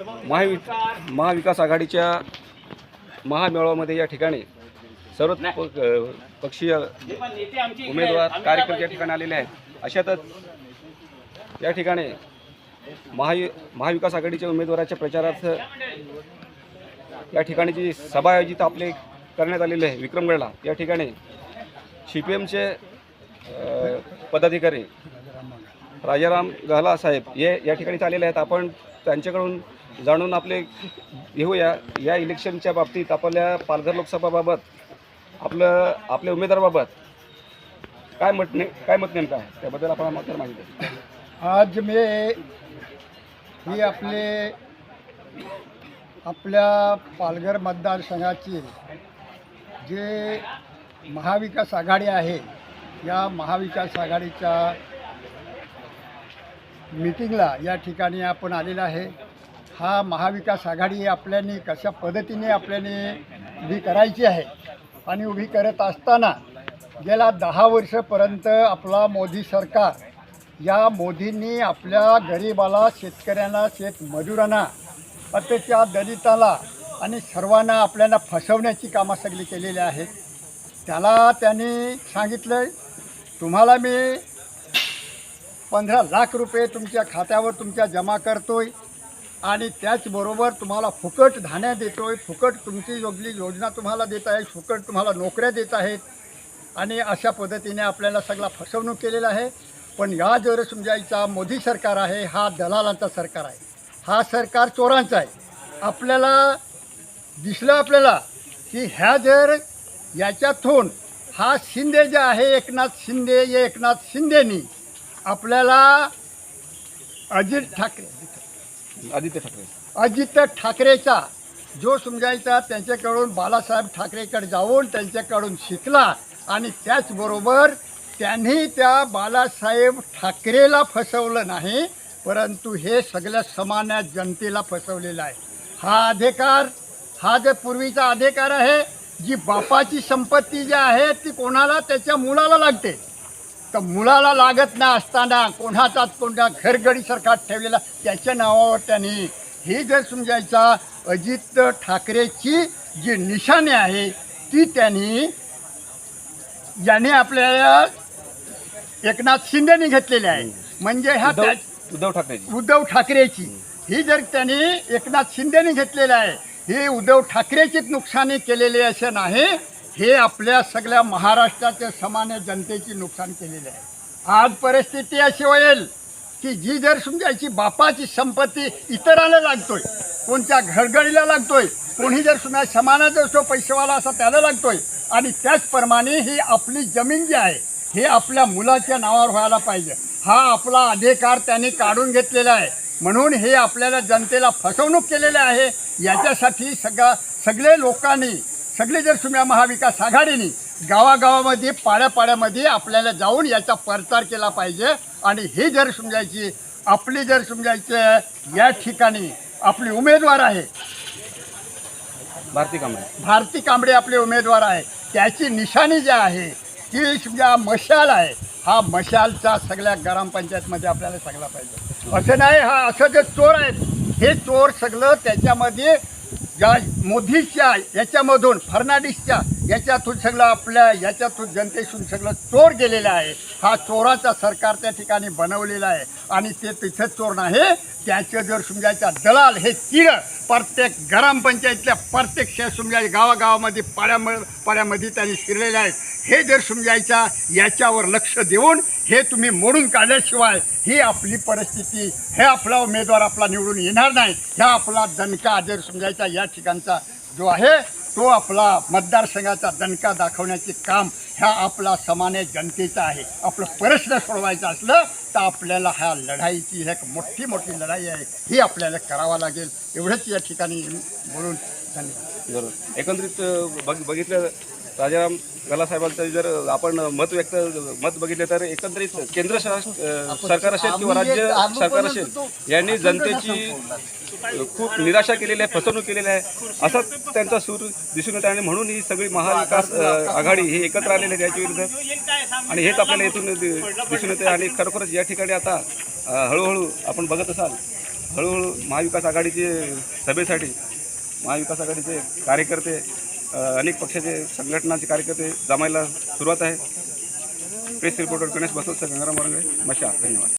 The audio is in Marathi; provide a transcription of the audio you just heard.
महावि महाविकास आघाडीच्या महामेळाव्यामध्ये या ठिकाणी सर्व पक्षीय उमेदवार कार्यकर्ते या ठिकाणी आलेले आहेत. अशातच या ठिकाणी महायु महाविकास आघाडीच्या उमेदवाराच्या प्रचारार्थ या ठिकाणी जी सभा आयोजित आपले करण्यात आलेली आहे विक्रमगडला या ठिकाणी सी पी एमचे पदाधिकारी राजाराम गहला साहेब हे या ठिकाणी आलेले आहेत. आपण त्यांच्याकडून जाणून आपले घेऊया. या इलेक्शनच्या बाबतीत आपल्या पालघर लोकसभाबाबत आपलं आपल्या उमेदवाराबाबत काय मत ने काय मत नेमकं आहे? त्याबद्दल आपण मत माहिती आज मी ही आपले आपल्या पालघर मतदारसंघाची जे महाविकास आघाडी आहे या महाविकास आघाडीच्या मीटिंगला या ठिकाणी आपण आलेला आहे. हा महाविकास आघाडी आपल्याने कशा पद्धतीने आपल्याने उभी करायची आहे आणि उभी करत असताना गेल्या दहा वर्षपर्यंत आपला मोदी सरकार या मोदींनी आपल्या गरिबाला शेतकऱ्यांना शेतमजुरांना अत्याच्या दलिताला आणि सर्वांना आपल्याला फसवण्याची कामं सगळी केलेली आहेत. त्याला त्यांनी सांगितलं तुम्हाला मी पंधरा लाख रुपये तुमच्या खात्यावर तुमच्या जमा करतोय. आणि त्याचबरोबर तुम्हाला फुकट धान्या देतोय. फुकट तुमची योगली योजना तुम्हाला देत आहे. फुकट तुम्हाला नोकऱ्या देत आहेत. आणि अशा पद्धतीने आपल्याला सगळा फसवणूक केलेला आहे. पण या जर समजायचा मोदी सरकार आहे हा दलालांचा सरकार आहे. हा सरकार चोरांचा आहे. आपल्याला दिसलं आपल्याला की ह्या जर याच्यातून हा शिंदे जे आहे एकनाथ शिंदे या एकनाथ शिंदेनी आपल्याला अजित ठाकरे आदित्य ठाकरे. अजित ठाकरेचा जो समजायचा त्यांच्याकडून बाळासाहेब ठाकरेकडे जाऊन त्यांच्याकडून शिकला आणि त्याचबरोबर त्यांनी त्या बाळासाहेब ठाकरेला फसवलं नाही परंतु हे सगळ्या सामान्य जनतेला फसवलेला आहे. हा अधिकार हा जे पूर्वीचा अधिकार आहे जी बापाची संपत्ती जी आहे ती कोणाला त्याच्या मुलाला लागते. तर मुलाला लागत नाही असताना कोणाचा कोणत्या घरगडी सरकार ठेवलेला त्याच्या नावावर त्यांनी ही जर समजायचा अजित ठाकरेची जी निशाणी आहे ती त्यांनी याने आपल्याला एकनाथ शिंदेने घेतलेली आहे. म्हणजे ह्या उद्धव त्या- उद्धव ठाकरेजी उद्धव ठाकरेची. ही जर त्यांनी एकनाथ शिंदेने घेतलेलं आहे ही उद्धव ठाकरेचीच नुकसानी केलेली असे नाही हे आपल्या सगळ्या महाराष्ट्राच्या सामान्य जनतेची नुकसान केलेले आहे. आज परिस्थिती अशी होईल की जी जर समजायची बापाची संपत्ती इतराला लागतोय कोणत्या घरगडीला लागतोय कोणी जर समजा समाना जर असतो पैसेवाला असा त्याला लागतोय आणि त्याचप्रमाणे ही आपली जमीन जी आहे हे आपल्या मुलाच्या नावावर व्हायला पाहिजे. हा आपला अधिकार त्यांनी काढून घेतलेला आहे. म्हणून हे आपल्याला जनतेला फसवणूक केलेली आहे. याच्यासाठी सगळा सगळे लोकांनी सगळे जर तुम्ही महाविकास आघाडीने गावागावामध्ये पाड्यापाड्यामध्ये आपल्याला जाऊन याचा प्रचार केला पाहिजे. आणि हे जर समजायची आपली जर समजायचे या ठिकाणी आपली उमेदवार आहे. भारती कांबळे. भारती कांबळे आपले उमेदवार आहे. त्याची निशाणी जी आहे ती समजा मशाल आहे. हा मशालचा सगळ्या ग्रामपंचायतमध्ये आपल्याला सगळा पाहिजे. असं नाही हा असं जे चोर आहेत हे चोर सगळं त्याच्यामध्ये या मोदीच्या याच्यामधून फर्नांडिसच्या याच्यातून सगळं आपल्या याच्यातून जनतेतून सगळं चोर गेलेलं आहे. हा चोराचा सरकार त्या ठिकाणी बनवलेला आहे. आणि ते तिथेच चोर आहे त्याचं जर समजायचा दलाल हे तीळ प्रत्येक ग्रामपंचायतीतल्या प्रत्येक शहर गावागावामध्ये पाड्याम पाड्यामध्ये त्यांनी शिरलेले आहेत. हे जर समजायचा याच्यावर लक्ष देऊन हे तुम्ही मोडून काढल्याशिवाय ही आपली परिस्थिती हे आपला उमेदवार आपला निवडून येणार नाही. ह्या आपला दणका जर समजायचा या ठिकाणचा जो आहे तो आपला मतदारसंघाचा दणका दाखवण्याचे काम ह्या आपला सामान्य जनतेचा आहे. आपलं प्रश्न सोडवायचा असलं तर आपल्याला ह्या लढाईची एक मोठी मोठी लढाई आहे. ही आपल्याला करावा लागेल. एवढंच या ठिकाणी बोलून धन्यवाद. बरोबर. एकंदरीत बघ बघितलं राजाराम गलासाहेबांचं जर आपण मत व्यक्त मत बघितलं तर एकंदरीत केंद्र सरकार असेल किंवा राज्य सरकार असेल यांनी जनतेची खूप निराशा केलेली आहे फसवणूक केलेली आहे. असा त्यांचा सूर दिसून येत आणि म्हणून ही सगळी महाविकास आघाडी ही एकत्र आलेली आहे त्याच्या विरुद्ध. आणि हेच आपल्याला इथून दि- दिसून येते आणि खरोखरच या ठिकाणी आता हळूहळू आपण बघत असाल हळूहळू महाविकास आघाडीचे सभेसाठी महाविकास आघाडीचे कार्यकर्ते अनेक पक्षाचे संघटनाचे कार्यकर्ते जमायला सुरुवात आहे. प्रेस रिपोर्टर गणेश बसवत गंगाराम वरंगळे मशा धन्यवाद.